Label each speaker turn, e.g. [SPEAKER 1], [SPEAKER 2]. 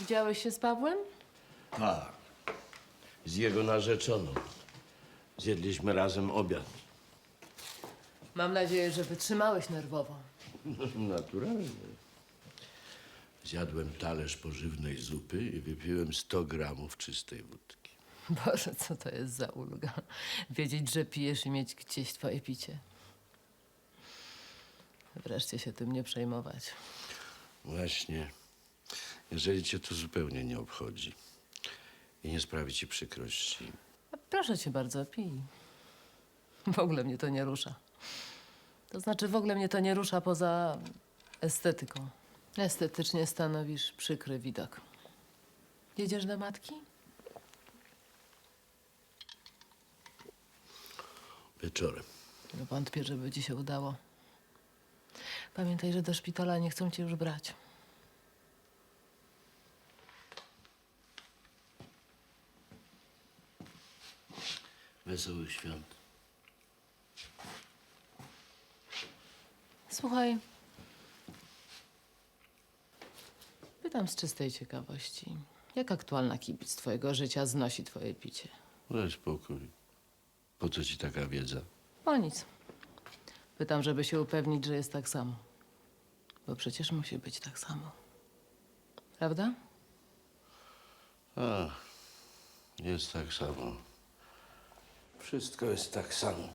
[SPEAKER 1] Widziałeś się z Pawłem?
[SPEAKER 2] Tak. Z jego narzeczoną. Zjedliśmy razem obiad.
[SPEAKER 1] Mam nadzieję, że wytrzymałeś nerwowo.
[SPEAKER 2] Naturalnie. Zjadłem talerz pożywnej zupy i wypiłem 100 gramów czystej wódki.
[SPEAKER 1] Boże, co to jest za ulga. Wiedzieć, że pijesz i mieć gdzieś twoje picie. Wreszcie się tym nie przejmować.
[SPEAKER 2] Właśnie, jeżeli cię to zupełnie nie obchodzi i nie sprawi ci przykrości,
[SPEAKER 1] Proszę cię bardzo, pij. W ogóle mnie to nie rusza. To znaczy, w ogóle mnie to nie rusza poza estetyką. Estetycznie stanowisz przykry widok. Jedziesz do matki?
[SPEAKER 2] wieczorem.
[SPEAKER 1] No wątpię, żeby ci się udało. Pamiętaj, że do szpitala nie chcą cię już brać.
[SPEAKER 2] Wesołych świąt.
[SPEAKER 1] Słuchaj. Pytam z czystej ciekawości. Jak aktualna kibic twojego życia znosi twoje picie?
[SPEAKER 2] Daj spokój. Po co ci taka wiedza?
[SPEAKER 1] O nic. Pytam, żeby się upewnić, że jest tak samo. Bo przecież musi być tak samo. Prawda?
[SPEAKER 2] A, jest tak samo. Wszystko jest tak samo.